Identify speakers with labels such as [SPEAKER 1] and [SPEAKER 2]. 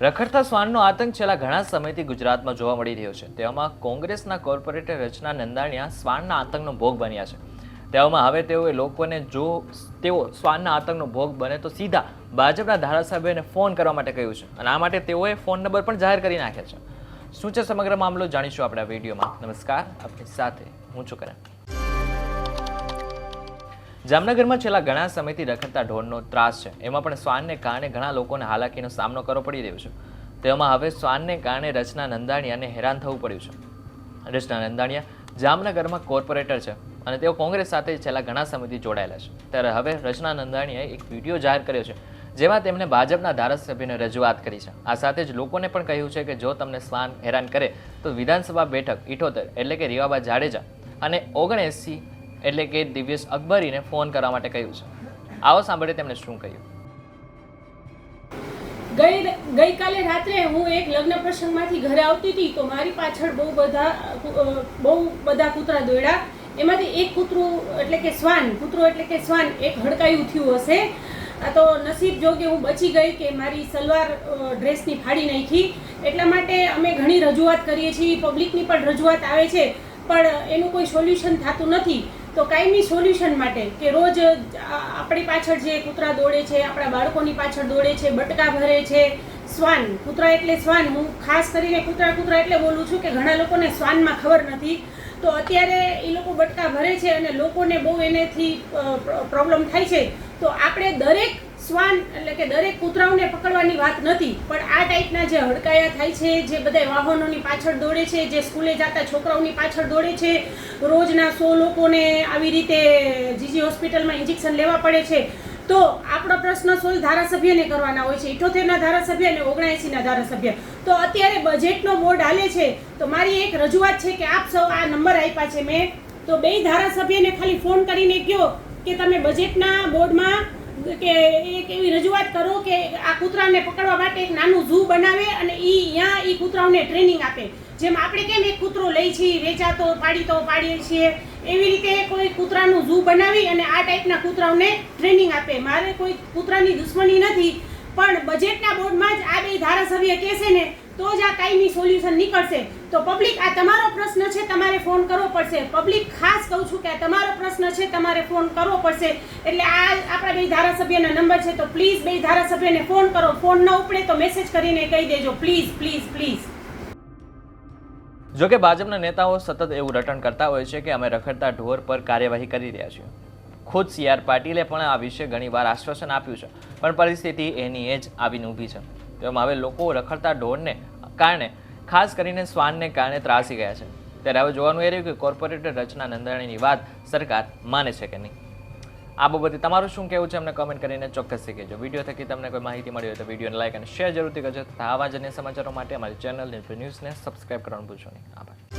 [SPEAKER 1] રખડતા શ્વાનનો આતંક છેલ્લા ઘણા સમયથી ગુજરાતમાં જોવા મળી રહ્યો છે. તેવામાં કોંગ્રેસના કોર્પોરેટર રચના નંદાણીયા શ્વાનના આતંકનો ભોગ બન્યા છે. તેવામાં હવે તેઓએ લોકોને જો તેઓ શ્વાનના આતંકનો ભોગ બને તો સીધા ભાજપના ધારાસભ્યને ફોન કરવા માટે કહ્યું છે. અને આ માટે તેઓએ ફોન નંબર પણ જાહેર કરી નાખ્યા છે. શું છે સમગ્ર મામલો જાણીશું આપણે વિડીયોમાં. નમસ્કાર. આપની સાથે હું છું કરણ. જામનગરમાં છેલ્લા ઘણા સમયથી રખડતા ઢોરનો ત્રાસ છે. એમાં પણ શ્વાનને કારણે ઘણા લોકોને હાલાકીનો સામનો કરવો પડી રહ્યો છે. તેમાં હવે શ્વાનને કારણે રચના નંદાણીયાને હેરાન થવું પડ્યું છે. રચના નંદાણીયા જામનગરમાં કોર્પોરેટર છે અને તેઓ કોંગ્રેસ સાથે છેલ્લા ઘણા સમયથી જોડાયેલા છે. ત્યારે હવે રચના નંદાણીયાએ એક વીડિયો જાહેર કર્યો છે, જેમાં તેમણે ભાજપના ધારાસભ્યને રજૂઆત કરી છે. આ સાથે જ લોકોને પણ કહ્યું છે કે જો તમને શ્વાન હેરાન કરે તો વિધાનસભા બેઠક ઇઠોતેર એટલે કે રીવાબા જાડેજા અને ઓગણએંસી એટલે કે દિવ્યેશ અકબરીને ફોન કરવા માટે કહ્યું છે. આવો સાંભળે તેમણે શું કહ્યું.
[SPEAKER 2] ગઈ ગઈકાલે રાત્રે હું એક લગ્ન પ્રસંગમાંથી ઘરે આવતી હતી તો મારી પાછળ બહુ બધા બહુ બધા કૂતરા દોડ્યા. એમાંથી એક કૂતરું એટલે કે શ્વાન, કૂતરો એટલે કે શ્વાન, એક હડકાયું થયું હશે. આ તો નસીબ જોગે હું બચી ગઈ કે મારી સલવાર ડ્રેસની ફાડી નાખી. એટલા માટે અમે ઘણી રજૂઆત કરીએ છીએ, પબ્લિકની પણ રજૂઆત આવે છે. પણ એનું કોઈ સોલ્યુશન થતું નથી, તો કાયમી સોલ્યુશન માટે કે રોજ આપણી પાછળ જે કૂતરા દોડે છે, આપણા બાળકોની પાછળ દોડે છે, બટકા ભરે છે, શ્વાન, કૂતરા એટલે શ્વાન. હું ખાસ કરીને કૂતરા કૂતરા એટલે બોલું છું કે ઘણા લોકોને શ્વાનમાં ખબર નથી. તો અત્યારે એ લોકો બટકા ભરે છે અને લોકોને બહુ એનેથી પ્રોબ્લેમ થાય છે. તો આપણે દરેક શ્વાન એટલે કે દરેક કૂતરાઓને પકડવાની વાત નથી. પણ આ ટાઈપના જે હડકાયા થાય છે, જે બધા વાહનોની પાછળ દોડે છે, જે સ્કૂલે જતા છોકરાઓની પાછળ દોડે છે, રોજના સો લોકોને આવી રીતે જીજી હોસ્પિટલમાં ઇન્જેક્શન લેવા પડે છે. તો આપણો પ્રશ્ન સોલ ધારાસભ્યને કરવાના હોય છે. ઇઠોતેરના ધારાસભ્ય અને ઓગણએંસીના ધારાસભ્ય. તો અત્યારે બજેટનો બોર્ડ હાલે છે. તો મારી એક રજૂઆત છે કે આપ સૌ આ નંબર આપ્યા છે મેં. તો બે ધારાસભ્યને ખાલી ફોન કરીને કહો કે તમે બજેટના બોર્ડમાં કે એક એવી રજૂઆત કરો કે આ કૂતરાને પકડવા માટે એક નાનું ઝૂ બનાવે અને એ ત્યાં એ કૂતરાઓને ટ્રેનિંગ આપે. જેમ આપણે કેમ એક કૂતરો લઈ છીએ, વેચાતો, પાડીતો, પાડીએ છીએ, એવી રીતે કોઈ કૂતરાનું ઝૂ બનાવી અને આ ટાઈપના કૂતરાઓને ટ્રેનિંગ આપે. મારે કોઈ કૂતરાની દુશ્મની નથી, પણ બજેટના બોર્ડમાં જ આ બે ધારાસભ્ય કહેશે ને તો જ આ કાયમી સોલ્યુશન નીકળશે. તો પબ્લિક આ તમારો પ્રશ્ન છે, તમારે ફોન કરવો પડશે. પબ્લિક ખાસ કહું છું કે આ તમારો પ્રશ્ન છે, તમારે ફોન કરવો પડશે. એટલે આ આપણા બે ધારાસભ્યના નંબર છે, તો પ્લીઝ બે ધારાસભ્યને ફોન કરો. ફોન ન ઉપડે તો મેસેજ કરીને કહી દેજો. પ્લીઝ પ્લીઝ પ્લીઝ
[SPEAKER 1] જોકે ભાજપના નેતાઓ સતત એવું રટણ કરતા હોય છે કે અમે રખડતા ઢોર પર કાર્યવાહી કરી રહ્યા છીએ. ખુદ સી આર પાટીલે પણ આ વિશે ઘણીવાર આશ્વાસન આપ્યું છે. પણ પરિસ્થિતિ એની એ જ આવીને ઊભી છે. તેમાં હવે લોકો રખડતા ઢોરને કારણે, ખાસ કરીને શ્વાનને કારણે ત્રાસી ગયા છે. ત્યારે હવે જોવાનું એ રહ્યું કે કોર્પોરેટર રચના નંદાણીની વાત સરકાર માને છે કે નહીં. આ બાબતે તમારું શું કહેવું છે? અમને કમેન્ટ કરીને ચોક્કસથી કહેજો. વીડિયો થકી તમને કોઈ માહિતી મળી હોય તો વિડીયોને લાઇક અને શેર જરૂરથી કરજો. તથા આવા જ અન્ય સમાચારો માટે અમારી ચેનલ ન્યૂઝને સબસ્ક્રાઇબ કરવાનું ભૂલશો નહીં. આભાર.